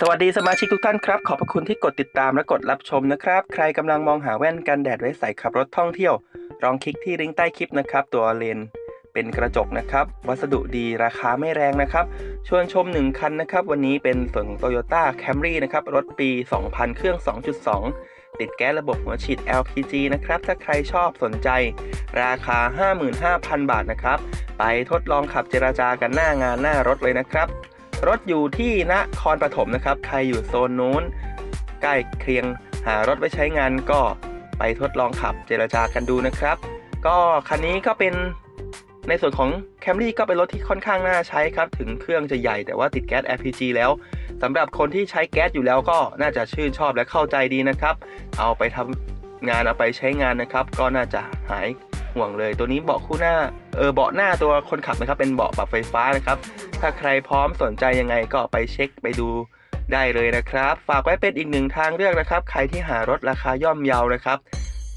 สวัสดีสมาชิกทุกท่านครับ ขอบพระคุณที่กดติดตามและกดรับชมนะครับ ใครกำลังมองหาแว่นกันแดดไว้ใส่ขับรถท่องเที่ยว ลองคลิกที่ลิงก์ใต้คลิปนะครับ ตัวเลนเป็นกระจกนะครับ วัสดุดีราคาไม่แรงนะครับ ชวนชม 1 คันนะครับ วันนี้เป็นส่วนของ Toyota Camry นะครับ รถปี 2000 เครื่อง 2.2 ติดแก๊สระบบหัวฉีด LPG นะครับ ถ้าใครชอบสนใจ ราคา 55,000 บาทนะครับ ไปทดลองขับเจราจากันหน้างานหน้ารถเลยนะครับ รถอยู่ที่นครปฐมนะครับ ใครอยู่โซนนู้น ใกล้เคียงหารถไว้ใช้งานก็ไปทดลองขับเจรจากันดูนะครับ ก็คันนี้ก็เป็นในส่วนของ Camry ก็เป็นรถที่ค่อนข้างน่าใช้ครับ ถึงเครื่องจะใหญ่แต่ว่าติดแก๊ส LPG แล้วสำหรับคนที่ใช้แก๊สอยู่แล้วก็น่าจะชื่นชอบและเข้าใจดีนะครับ เอาไปทำงานเอาไปใช้งานนะครับ ก็น่าจะหายห่วงเลย ตัวนี้เบาะคู่หน้าเออเบาะหน้าตัวคนขับนะครับ เป็นเบาะปรับไฟฟ้านะครับ ถ้าใครพร้อมสนใจยังไงก็ไปเช็คไปดูได้เลยนะครับ ฝากไว้เป็นอีกหนึ่งทางเลือกนะครับ ใครที่หารถราคาย่อมเยานะครับ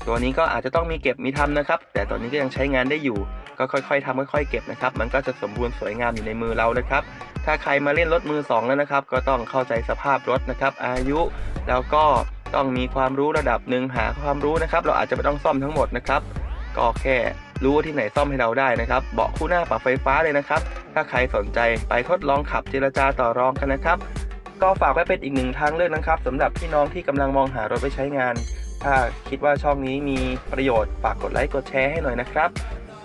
ตัวนี้ก็อาจจะต้องมีเก็บมีทำนะครับ แต่ตอนนี้ก็ยังใช้งานได้อยู่ ก็ค่อยๆทำค่อยๆ เก็บนะครับ มันก็จะสมบูรณ์สวยงามอยู่ในมือเรานะครับ ถ้าใครมาเล่นรถมือสองแล้วนะครับ ก็ต้องเข้าใจสภาพรถนะครับ อายุแล้วก็ต้องมีความรู้ระดับหนึ่งหาความรู้นะครับ เราอาจจะไม่ต้องซ่อมทั้งหมดนะครับ ก็แค่รู้ว่าที่ไหนซ่อมให้เราได้นะครับ เบาะคู่หน้าปรับไฟฟ้าเลยนะครับ ถ้าใครสนใจไปทดลองขับเจรจาต่อรองกันนะครับ ก็ฝากไว้เป็นอีกหนึ่งทางเลือกนะครับสำหรับพี่น้องที่กำลังมองหารถไปใช้งาน ถ้าคิดว่าช่องนี้มีประโยชน์ฝากกดไลค์กดแชร์ให้หน่อยนะครับ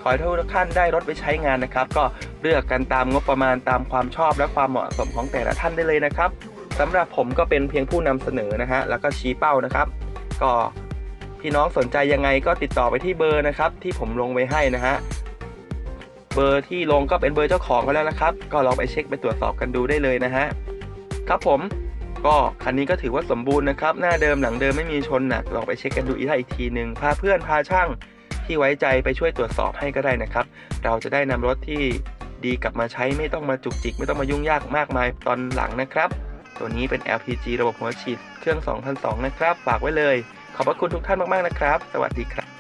ขอให้ทุกท่านได้รถไปใช้งานนะครับ ก็เลือกกันตามงบประมาณตามความชอบและความเหมาะสมของแต่ละท่านได้เลยนะครับสำหรับผมก็เป็นเพียงผู้นำเสนอนะฮะแล้วก็ชี้เป้านะครับ ก็พี่น้องสนใจยังไงก็ติดต่อไปที่เบอร์นะครับ ที่ผมลงไว้ให้นะฮะ เบอร์ที่ลงก็เป็นเบอร์เจ้าของกันแล้วนะครับ ก็ลองไปเช็คไปตรวจสอบกันดูได้เลยนะฮะครับผมก็คันนี้ก็ถือว่าสมบูรณ์นะครับ หน้าเดิมหลังเดิมไม่มีชนหนักลองไปเช็คกันดูอีกทีอีกทีหนึ่งพาเพื่อนพาช่างที่ไว้ใจไปช่วยตรวจสอบให้ก็ได้นะครับ เราจะได้นำรถที่ดีกลับมาใช้ไม่ต้องมาจุกจิก ไม่ต้องมายุ่งยากมากมายตอนหลังนะครับ ตัวนี้เป็น LPG ระบบหัวฉีดเครื่อง 2002 นะครับ ฝากไว้เลย ขอบพระคุณทุกท่านมาก ๆ นะครับ สวัสดีครับ